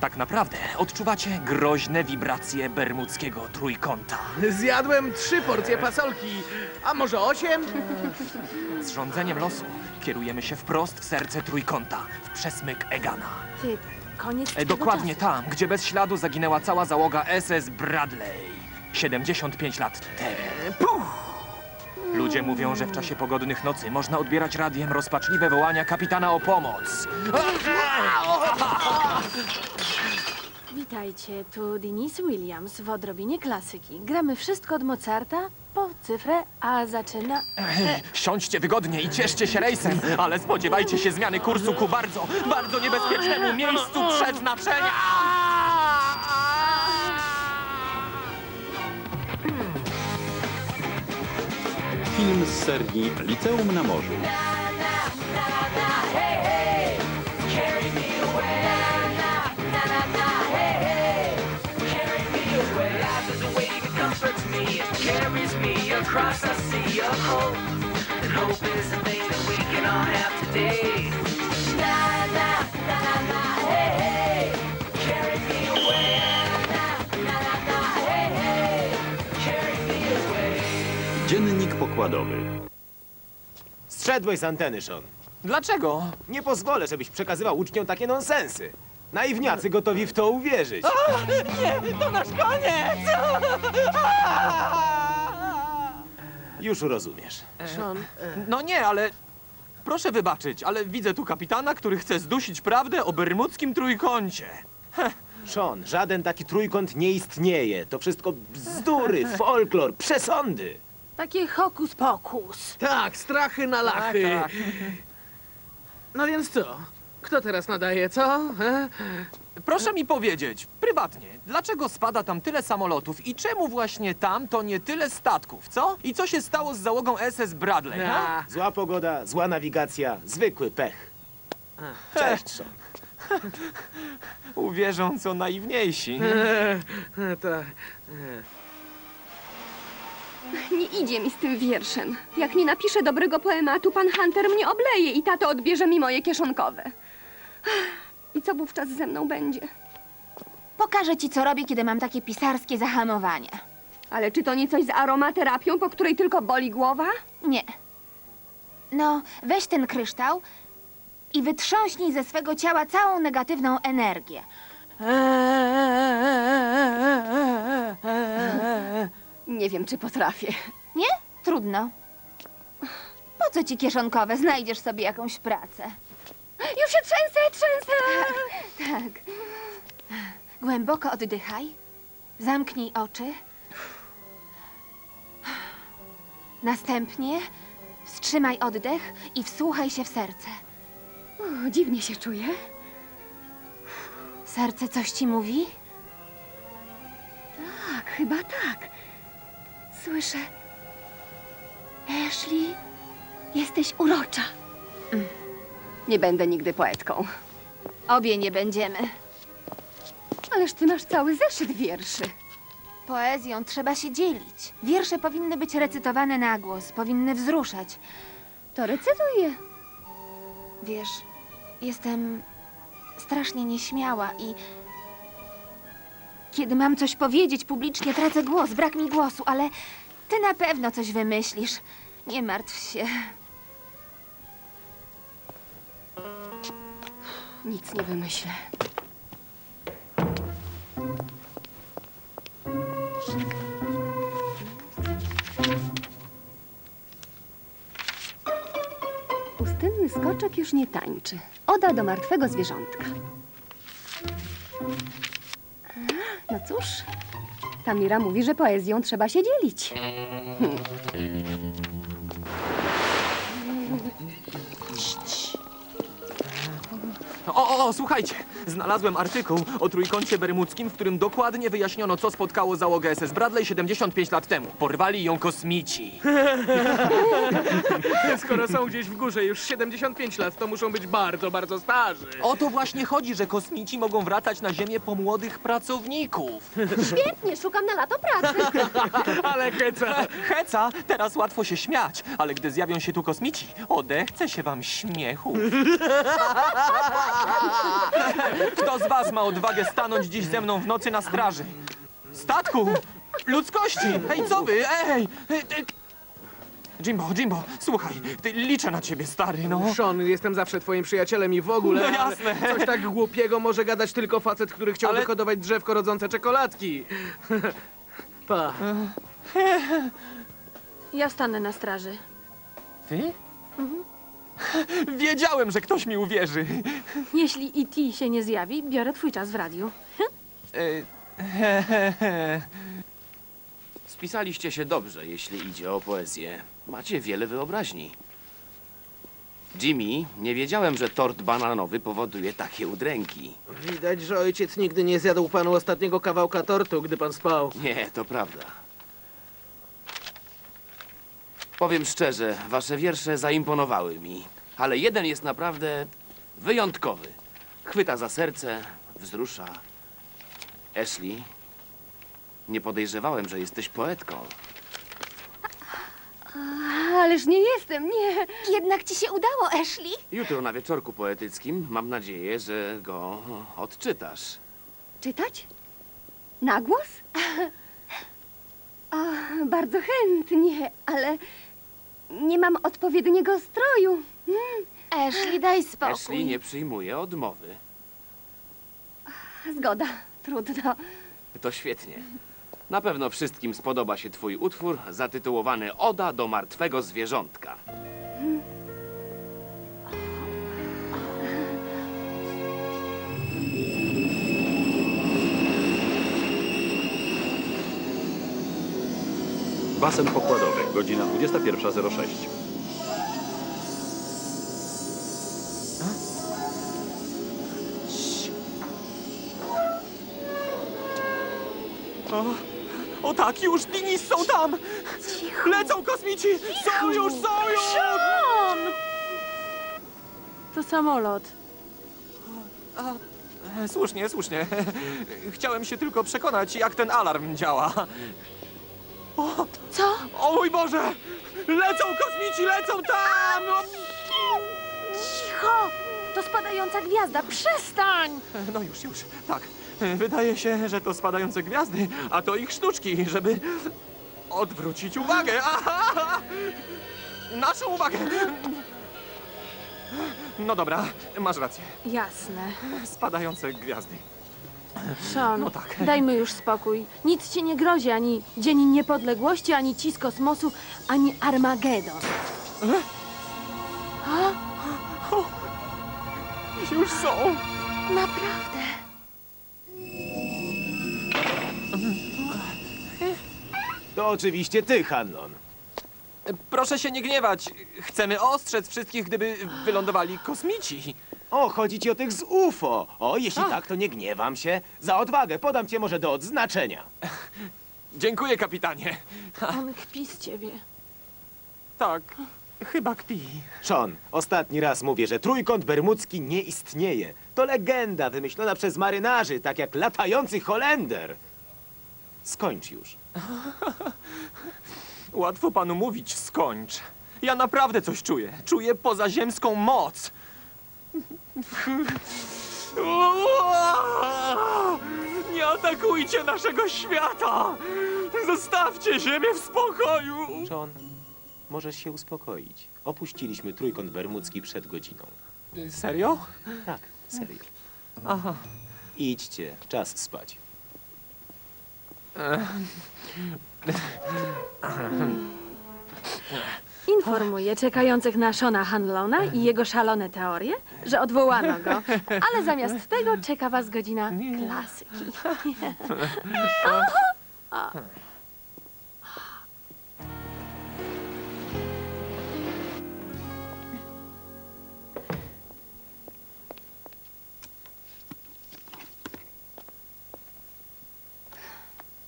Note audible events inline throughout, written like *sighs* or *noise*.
tak naprawdę odczuwacie groźne wibracje bermudzkiego trójkąta. Zjadłem trzy porcje pasolki, a może osiem? *laughs* Z rządzeniem losu kierujemy się wprost w serce trójkąta, w przesmyk Egana. Ty, koniec E, dokładnie czasu. tam, gdzie bez śladu zaginęła cała załoga SS Bradley. 75 lat temu. Ludzie mówią, że w czasie pogodnych nocy można odbierać radiem rozpaczliwe wołania kapitana o pomoc. Witajcie, tu Denise Williams w odrobinie klasyki. Gramy wszystko od Mozarta po cyfrę, a zaczyna... Siądźcie wygodnie i cieszcie się rejsem, ale spodziewajcie się zmiany kursu ku bardzo, bardzo niebezpiecznemu miejscu przeznaczenia. Film z serii Liceum na Morzu. A across the sea of hope. And hope is the thing that we can all have today. Pokładowy. Zszedłeś z anteny, Sean. Dlaczego? Nie pozwolę, żebyś przekazywał uczniom takie nonsensy. Naiwniacy gotowi w to uwierzyć. To nasz koniec! *laughs* Już rozumiesz. Sean, No nie, ale... Proszę wybaczyć, ale widzę tu kapitana, który chce zdusić prawdę o bermudzkim trójkącie. Sean, żaden taki trójkąt nie istnieje. To wszystko bzdury, folklor, przesądy. Takie hokus pokus. tak, strachy na lachy. tak. No więc co? Kto teraz nadaje, co? E? Proszę mi powiedzieć, prywatnie, dlaczego spada tam tyle samolotów i czemu właśnie tam to nie tyle statków, co? I co się stało z załogą SS Bradley, ha? A, Zła pogoda, zła nawigacja, zwykły pech. Cześć, Sean. Uwierzą co naiwniejsi. e, e, tak. Nie idzie mi z tym wierszem. Jak nie napiszę dobrego poematu, pan Hunter mnie obleje i tato odbierze mi moje kieszonkowe. I co wówczas ze mną będzie? Pokażę ci, co robię, kiedy mam takie pisarskie zahamowanie. Ale czy to nie coś z aromaterapią, po której tylko boli głowa? Nie. No, weź ten kryształ i wytrząśnij ze swego ciała całą negatywną energię. Nie wiem, czy potrafię. Nie? Trudno. Po co ci kieszonkowe? Znajdziesz sobie jakąś pracę. Już się trzęsę, trzęsę! *laughs* Tak. Głęboko oddychaj. Zamknij oczy. Następnie wstrzymaj oddech i wsłuchaj się w serce. Dziwnie się czuję. Serce coś ci mówi? Tak, chyba tak. Słyszę. Ashley, jesteś urocza. Mm. Nie będę nigdy poetką. Obie nie będziemy. Ależ ty masz cały zeszyt wierszy. Poezją trzeba się dzielić. Wiersze powinny być recytowane na głos, powinny wzruszać. To recytuję. Wiesz, jestem strasznie nieśmiała i kiedy mam coś powiedzieć publicznie, tracę głos, brak mi głosu, ale ty na pewno coś wymyślisz. Nie martw się. Nic nie wymyślę. Pustynny skoczek już nie tańczy. Oda do martwego zwierzątka. No cóż, Tamira mówi, że poezją trzeba się dzielić. O, o, o, słuchajcie, znalazłem artykuł o trójkącie bermudzkim, w którym dokładnie wyjaśniono, co spotkało załogę SS Bradley 75 lat temu. Porwali ją kosmici. *laughs* Skoro są gdzieś w górze już 75 lat, to muszą być bardzo, bardzo starzy. O to właśnie chodzi, że kosmici mogą wracać na Ziemię po młodych pracowników. Świetnie, szukam na lato pracy. *laughs* Ale heca. Heca, teraz łatwo się śmiać, ale gdy zjawią się tu kosmici, odechce się wam śmiechu. *laughs* Kto z was ma odwagę stanąć dziś ze mną w nocy na straży? Statku! Ludzkości! Ej, co wy? Ej! Jimbo, Jimbo, słuchaj, ty, liczę na ciebie, stary, no. Sean, jestem zawsze twoim przyjacielem i w ogóle. No ale jasne. Coś tak głupiego może gadać tylko facet, który chciał Ale- wyhodować drzewko rodzące czekoladki. *laughs* pa. Ja stanę na straży. Ty? Wiedziałem, że ktoś mi uwierzy. Jeśli E.T. się nie zjawi, biorę twój czas w radiu. He, he. *laughs* Spisaliście się dobrze, jeśli idzie o poezję. Macie wiele wyobraźni. Jimmy, nie wiedziałem, że tort bananowy powoduje takie udręki. Widać, że ojciec nigdy nie zjadł panu ostatniego kawałka tortu, gdy pan spał. Nie, to prawda. Powiem szczerze, wasze wiersze zaimponowały mi, ale jeden jest naprawdę wyjątkowy. Chwyta za serce, wzrusza. Ashley, nie podejrzewałem, że jesteś poetką. Ależ nie jestem, nie. Jednak ci się udało, Ashley. Jutro na wieczorku poetyckim mam nadzieję, że go odczytasz. Czytać? Na głos? *laughs* A, bardzo chętnie, ale nie mam odpowiedniego stroju. Ashley, daj spokój. Ashley nie przyjmuje odmowy. Zgoda, trudno. To świetnie. Na pewno wszystkim spodoba się twój utwór zatytułowany Oda do martwego zwierzątka. Basen pokładowy, godzina 21.06. O, o tak, już Dinis są tam! Lecą kosmici! Są już, są już! Sean! To samolot. E, Słusznie, słusznie. Chciałem się tylko przekonać, jak ten alarm działa. Co? O mój Boże! Lecą kosmici, lecą tam! No, Cicho! To spadająca gwiazda. Przestań! No już, już, tak. Wydaje się, że to spadające gwiazdy, a to ich sztuczki, żeby odwrócić uwagę. Aha! Naszą uwagę! No dobra, masz rację. Jasne. Spadające gwiazdy. Sean, No tak. dajmy już spokój. Nic ci nie grozi, ani Dzień Niepodległości, ani ci z kosmosu, ani Armagedon. Już są. Naprawdę? To oczywiście ty, Hannon. Proszę się nie gniewać. Chcemy ostrzec wszystkich, gdyby wylądowali kosmici. O, chodzi ci o tych z UFO. O, jeśli tak, to nie gniewam się. Za odwagę podam cię może do odznaczenia. *laughs* Dziękuję, kapitanie. *laughs* On kpi z ciebie. Tak, chyba kpi. Sean, ostatni raz mówię, że trójkąt bermudzki nie istnieje. To legenda wymyślona przez marynarzy, tak jak latający Holender. Skończ już. *laughs* Łatwo panu mówić, skończ. Ja naprawdę coś czuję. Czuję pozaziemską moc. Nie atakujcie naszego świata! Zostawcie Ziemię w spokoju! Sean, możesz się uspokoić. Opuściliśmy trójkąt bermudzki przed godziną. Serio? Tak, serio. Aha. Idźcie, czas spać. Informuję czekających na Shona Hanlona i jego szalone teorie, że odwołano go, ale zamiast tego czeka was godzina klasyki.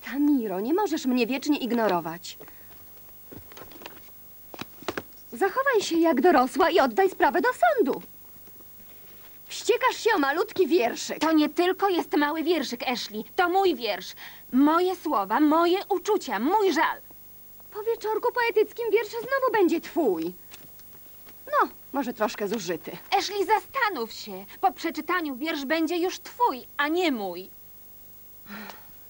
Tamiro, nie możesz mnie wiecznie ignorować. Zachowaj się jak dorosła i oddaj sprawę do sądu. Wściekasz się o malutki wierszyk. To nie tylko jest mały wierszyk, Ashley. To mój wiersz. Moje słowa, moje uczucia, mój żal. Po wieczorku poetyckim wiersz znowu będzie twój. No, Może troszkę zużyty. Ashley, zastanów się. Po przeczytaniu wiersz będzie już twój, a nie mój.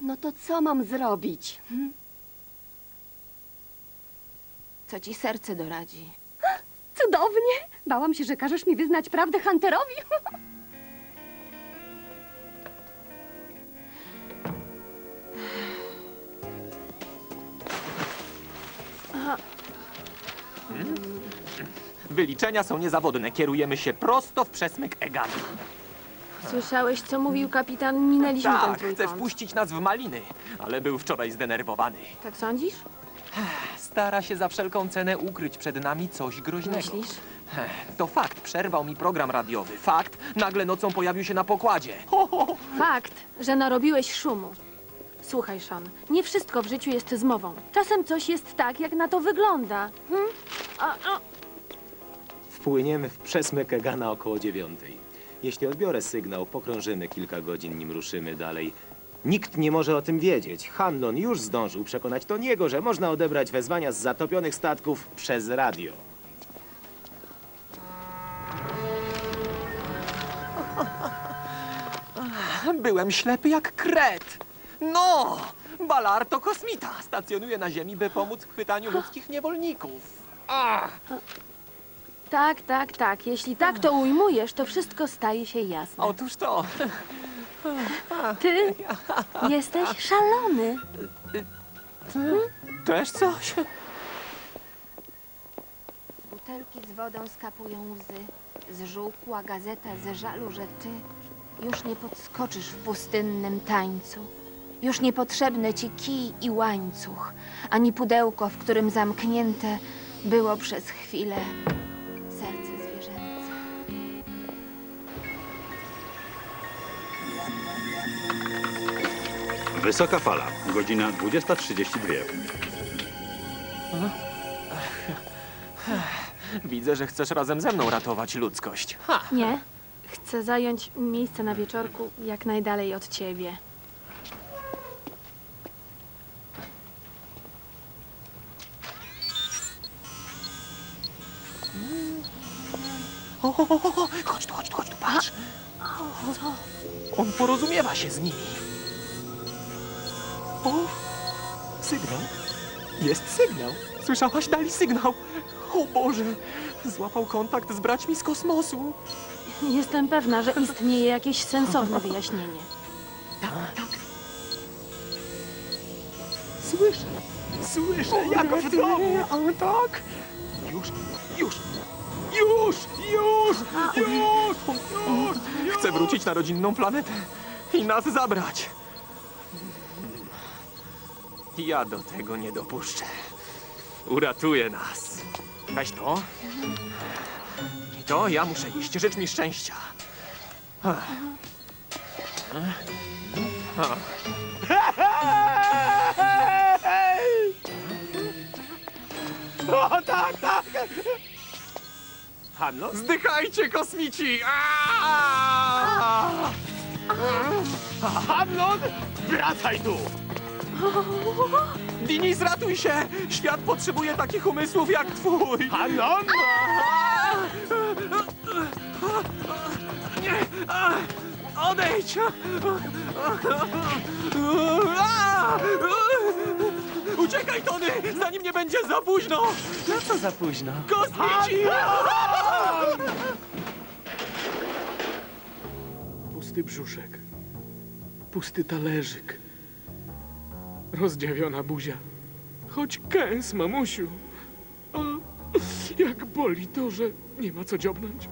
No to co mam zrobić? Co ci serce doradzi? *gasps* Cudownie! Bałam się, że każesz mi wyznać prawdę Hunterowi. *laughs* Wyliczenia są niezawodne. Kierujemy się prosto w przesmyk Egana. Słyszałeś, co mówił kapitan? Minęliśmy ten Tak, chce trójkąt. wpuścić nas w maliny, ale był wczoraj zdenerwowany. Tak sądzisz? *sighs* Stara się za wszelką cenę ukryć przed nami coś groźnego. Myślisz? To fakt, przerwał mi program radiowy. Fakt, nagle nocą pojawił się na pokładzie. Ho, ho, ho. Fakt, że narobiłeś szumu. Słuchaj, Sean, nie wszystko w życiu jest zmową. Czasem coś jest tak, jak na to wygląda. Hm? A, a, Wpłyniemy w przesmyk Egana około dziewiątej. Jeśli odbiorę sygnał, pokrążymy kilka godzin, nim ruszymy dalej. Nikt nie może o tym wiedzieć. Hanlon już zdążył przekonać Toniego, że można odebrać wezwania z zatopionych statków przez radio. *laughs* Byłem ślepy jak kret. No! Balar to kosmita. Stacjonuje na Ziemi, by pomóc w chwytaniu ludzkich niewolników. Ach, tak, tak, tak. Jeśli tak to ujmujesz, to wszystko staje się jasne. otóż to. *laughs* Ty jesteś szalony. Też coś? Butelki z wodą skapują łzy. Zżółkła gazeta ze żalu, że ty już nie podskoczysz w pustynnym tańcu. Już niepotrzebne ci kij i łańcuch, ani pudełko, w którym zamknięte było przez chwilę Wysoka fala, godzina 20.32. Widzę, że chcesz razem ze mną ratować ludzkość. Ha! Nie. Chcę zająć miejsce na wieczorku jak najdalej od ciebie. O, o, o, o, porozumiewa się z nimi. O, sygnał. Jest sygnał. Słyszałaś? Dali sygnał. O Boże, złapał kontakt z braćmi z kosmosu. Jestem pewna, że istnieje jakieś sensowne wyjaśnienie. Słyszę, słyszę, jak w domu. O, tak. Już, już, już, już, już, już. Chcę wrócić na rodzinną planetę i nas zabrać. Ja do tego nie dopuszczę. Uratuję nas. Weź to. I to ja muszę iść. Życz mi szczęścia. O tak, tak! Hanno? Zdychajcie, kosmici! Aaaa! Hanlon! Wracaj tu! Dinis, ratuj się! Świat potrzebuje takich umysłów jak twój! Nie! A! Odejdź! Uciekaj, Tony! Zanim nie będzie za późno! Na co za późno? Kosmici! Pusty brzuszek. Pusty talerzyk. Rozdziawiona buzia. Choć kęs, mamusiu. A, jak boli to, że nie ma co dziobnąć.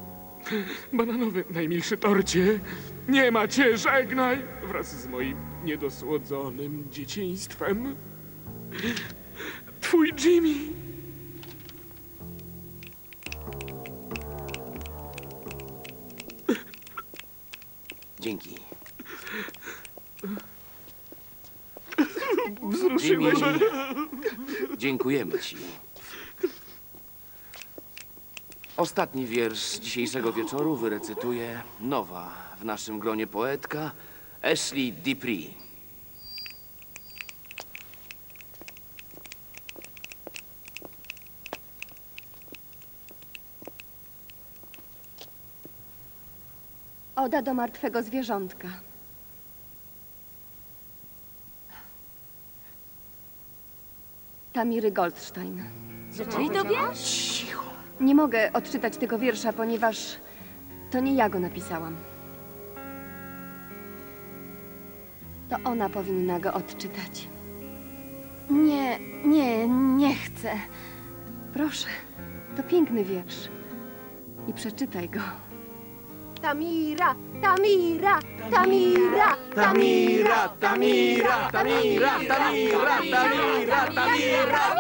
Bananowy najmilszy torcie. Nie ma cię, żegnaj! Wraz z moim niedosłodzonym dzieciństwem. Twój Jimmy. Dzięki. Wzruszyłeś Jimmy, mnie. dziękujemy ci. Ostatni wiersz dzisiejszego wieczoru wyrecytuje nowa w naszym gronie poetka Ashley Dupree. Oda do martwego zwierzątka. Tamiry Goldstein. Czyli to wiesz? Nie mogę odczytać tego wiersza, ponieważ to nie ja go napisałam. To ona powinna go odczytać. Nie, nie, nie chcę. Proszę, to piękny wiersz. I przeczytaj go. Tamira, Tamira, Tamira, Tamira, Tamira, Tamira, Tamira, Tamira, Tamira.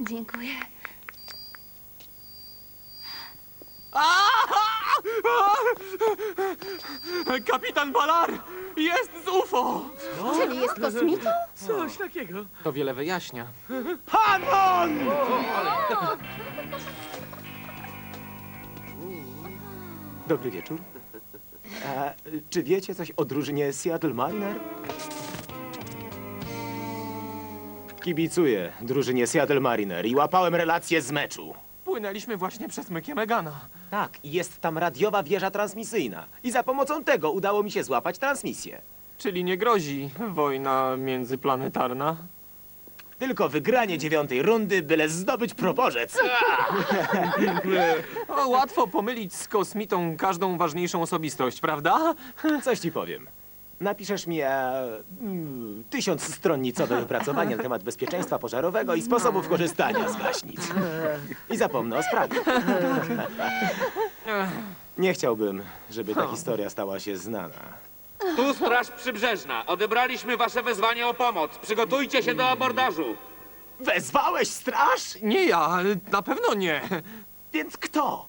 Dziękuję. *laughs* Kapitan Balar jest z UFO! Czyli jest kosmitą? Coś takiego. To wiele wyjaśnia. Hanon! Dobry wieczór. E, czy wiecie coś o drużynie Seattle Mariner? Kibicuję drużynie Seattle Mariner i łapałem relacje z meczu. Płynęliśmy właśnie przez mykiem Megana. Tak, i jest tam radiowa wieża transmisyjna. I za pomocą tego udało mi się złapać transmisję. Czyli nie grozi wojna międzyplanetarna? Tylko wygranie dziewiątej rundy, byle zdobyć proporzec. *laughs* O, łatwo pomylić z kosmitą każdą ważniejszą osobistość, prawda? Coś ci powiem. Napiszesz mi e, mm, tysiąc stronnicowe wypracowanie na temat bezpieczeństwa pożarowego i sposobów korzystania z gaśnic. I zapomnę o sprawie. Nie chciałbym, żeby ta historia stała się znana. Tu Straż Przybrzeżna. Odebraliśmy wasze wezwanie o pomoc. Przygotujcie się do abordażu. Wezwałeś straż? Nie ja, na pewno nie. Więc kto?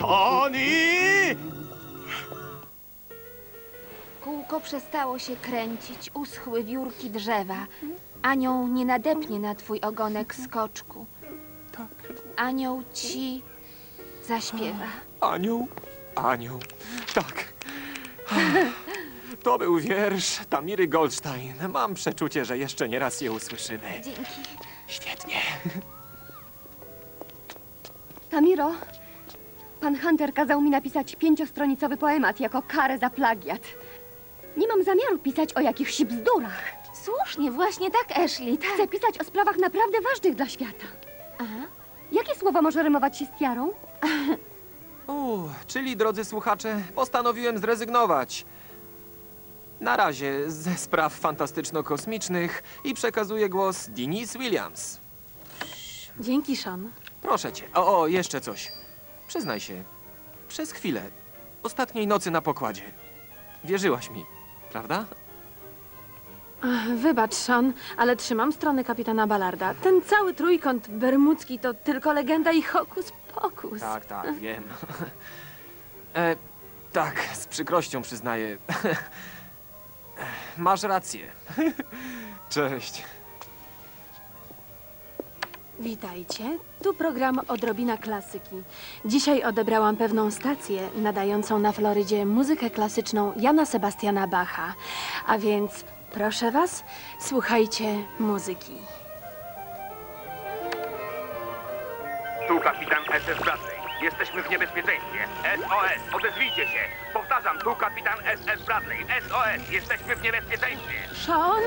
Tony! Kółko przestało się kręcić, uschły wiórki drzewa. Anioł nie nadepnie na twój ogonek skoczku. Anioł ci zaśpiewa. Anioł, anioł, tak. To był wiersz Tamiry Goldstein. Mam przeczucie, że jeszcze nie raz je usłyszymy. Dzięki. Świetnie. Tamiro, pan Hunter kazał mi napisać pięciostronicowy poemat jako karę za plagiat. Nie mam zamiaru pisać o jakichś bzdurach. Słusznie, właśnie tak, Ashley, tak. Chcę pisać o sprawach naprawdę ważnych dla świata. Aha. Jakie słowo może rymować się z tiarą? *laughs* U, czyli drodzy słuchacze, postanowiłem zrezygnować. Na razie ze spraw fantastyczno-kosmicznych i przekazuję głos Denise Williams. Dzięki, Sean. Proszę cię. O, o, jeszcze coś. Przyznaj się, przez chwilę, ostatniej nocy na pokładzie, wierzyłaś mi, prawda? Ach, Wybacz, Sean, ale trzymam strony kapitana Ballarda. Ten cały trójkąt bermudzki to tylko legenda i hokus pokus. Tak, tak, wiem. *laughs* E, tak, z przykrością przyznaję. *laughs* Masz rację. *laughs* Cześć. Witajcie. Tu program Odrobina Klasyki. Dzisiaj odebrałam pewną stację nadającą na Florydzie muzykę klasyczną Jana Sebastiana Bacha. A więc proszę was, słuchajcie muzyki. Tu kapitan SS Bradley. Jesteśmy w niebezpieczeństwie. SOS, odezwijcie się. Powtarzam, tu kapitan SS Bradley. SOS, jesteśmy w niebezpieczeństwie. Sean?